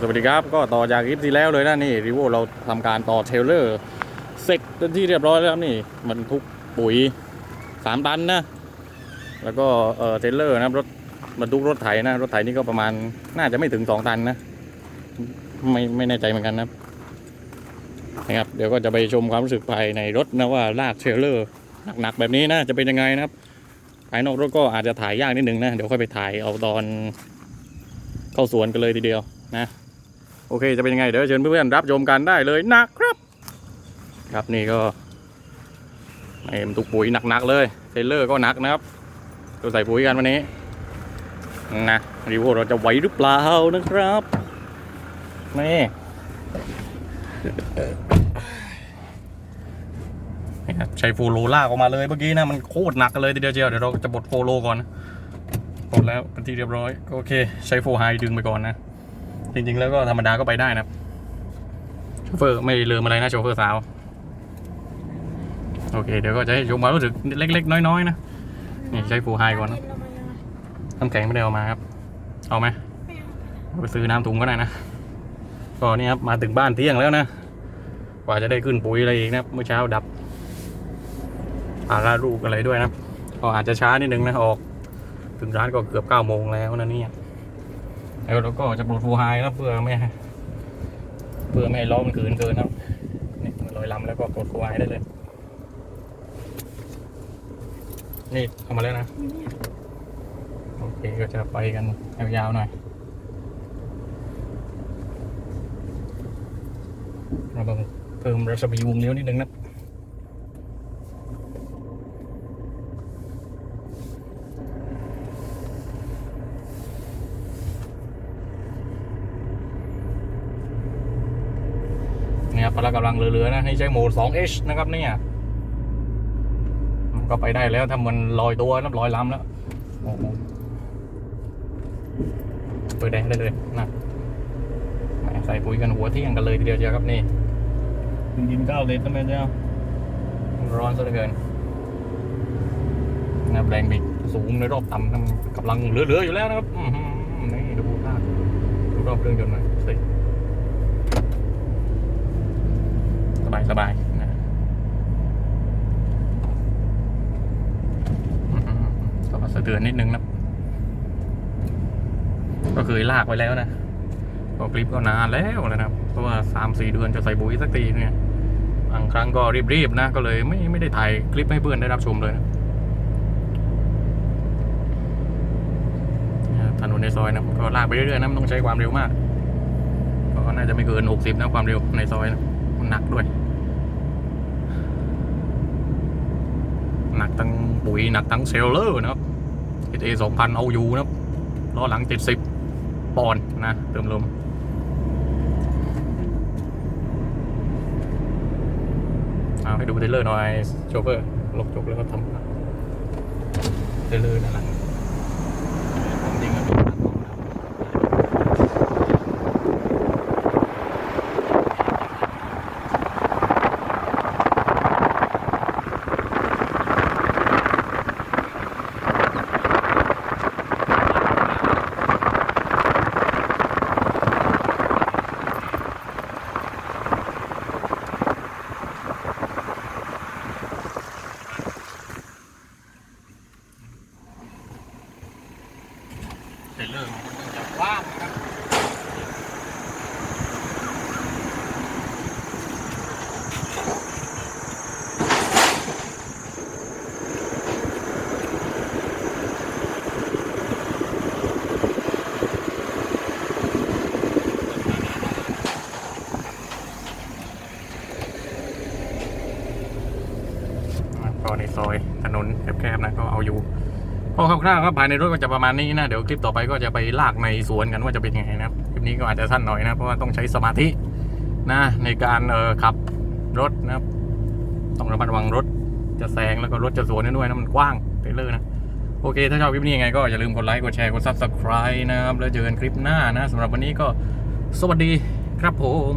สวัสดีครับ ก็ต่อจากคลิปที่แล้วเลยนะนี่รีโวเราทำการต่อเทเลอร์เสร็จเป็นที่เรียบร้อยแล้วนี่มันทุกปุ๋ยสามตันนะ แล้วก็เออเทเลอร์นะครับรถบรรทุกรถไถนะ รถไถนี่ก็ประมาณน่าจะไม่ถึงสองตันนะ ไม่ไม่แน่ใจเหมือนกันนะนะครับเดี๋ยวก็จะไปชมความรู้สึกภายในรถนะว่าลากเทเลอร์หนักๆแบบนี้นะจะเป็นยังไงนะครับภายนอกรถก็อาจจะถ่ายยากนิดนึงนะ เดี๋ยวค่อยไปถ่ายเอาตอนเข้าสวนกันเลยทีเดียว นะโอเคจะเป็นยังไงเดี๋ยวเชิญเพื่อนๆรับชมกันได้เลยนะครับ ครับนี่ก็ไอ้มนตุกปุ๋ยหนักๆเลยเทรลเลอร์ก็หนักนะครับเราใส่ปุ๋ยกันวันนี้นะรีวิวเราจะไหวหรือเปล่านะครับนี่นี่ครับใช้ฟูโรลากออกมาเลยเมื่อกี้นะมันโคตรหนักเลยทีเดียวเชียวเดี๋ยวเราจะบดโฟโลก่อนนะหมดแล้วเป็นที่เรียบร้อยโอเค ใช้โฟไฮดึงไปก่อนนะ จริงๆ แล้วก็ธรรมดาก็ไปได้นะครับโชเฟอร์ไม่ลืมอะไรนะโชเฟอร์สาว โอเคเดี๋ยวก็จะให้ชมความรู้สึกเล็กๆ น้อยๆนะ นี่ใช้โฟไฮก่อนนะน้ำแข็งไม่ได้เอามาครับ เอาไหมเอาไปซื้อน้ำถุงก็ได้นะก็นี่ครับมาถึงบ้านเที่ยงแล้วนะ กว่าจะได้ขึ้นปุ๋ยอะไรอีกนะครับเมื่อเช้าดับปาราลูกอะไรด้วยนะครับก็อาจจะช้านิดนึงนะออก ถึงร้านก็เกือบเก้าโมงแล้วนะเนี่ย แล้วเราก็จะปลดฟูไฮแล้วเพื่อไม่เพื่อไม่ให้ล้อมันขืนเกินครับนี่ลอยลำแล้วก็ปลดฟูไฮได้เลย นี่เข้ามาแล้วนะ โอเคก็จะไปกันยาวๆหน่อยเราต้องเพิ่มรัศมีวงเลี้ยวนิดนึงนะ เนี่ยครับ พละกำลังเหลือๆนะนี่ใช้โหมด 2H นะครับเนี่ยมันก็ไปได้แล้วถ้ามันลอยตัวนับลอยลำแล้วโอ้โหเปิดแดงได้เลยนะแหมใส่ปุ๋ยกันหัวเที่ยงกันเลยทีเดียวเชียวครับนี่ยินเก้าเลนทำไมเจ้าร้อนซะเหลือเกินนะแรงบิดสูงในรอบต่ำทำกำลังเหลือๆอยู่แล้วนะครับอื้อหือนี่ดูท่าดูรอบเครื่องยนต์หน่อยสิ สบายนะก็สะเทือนนิดนึงนะก็เคยลากไว้แล้วนะก็คลิปก็นานแล้วนะครับ เพราะว่าสามสี่เดือนจะใส่ปุ๋ยสักทีเนี่ยบางครั้งก็รีบๆนะ ก็เลยไม่ไม่ได้ถ่ายคลิปให้เพื่อนได้รับชมเลยนะถนนในซอยนะก็ลากไปเรื่อยๆนะมันต้องใช้ความเร็วมาก ก็น่าจะไม่เกิน 60 นะความเร็วในซอยนะมันหนักด้วย หนักทั้งปุ๋ยหนักทั้งเซลเลอร์นะครับ เอสองพันเอาอยู่นะครับล้อหลังเจ็ดสิบปอนด์นะ เติมลมเอาให้ดูเทรลเลอร์หน่อยโชเฟอร์ลบจบแล้วก็ทำเทรลเลอร์นั่นแหละของจริงก็ดูหนักกว่านะครับ เรลเลอร์มันจะว้างครับก็ในซอยถนนแคบๆนะก็เอาอยู่ ก็คร่าวๆครับภายในรถก็จะประมาณนี้นะ เดี๋ยวคลิปต่อไปก็จะไปลากในสวนกันว่าจะเป็นยังไงนะครับ คลิปนี้ก็อาจจะสั้นหน่อยนะ เพราะว่าต้องใช้สมาธินะในการเออขับรถนะครับ ต้องระมัดระวังรถจะแซงแล้วก็รถจะสวนด้วยนะมันกว้างเทรลเลอร์นะ โอเค ถ้าชอบคลิปนี้ยังไงก็อย่าลืมกดไลค์ กดแชร์ กด subscribe นะครับ แล้วเจอกันคลิปหน้านะสำหรับวันนี้ก็สวัสดีครับผม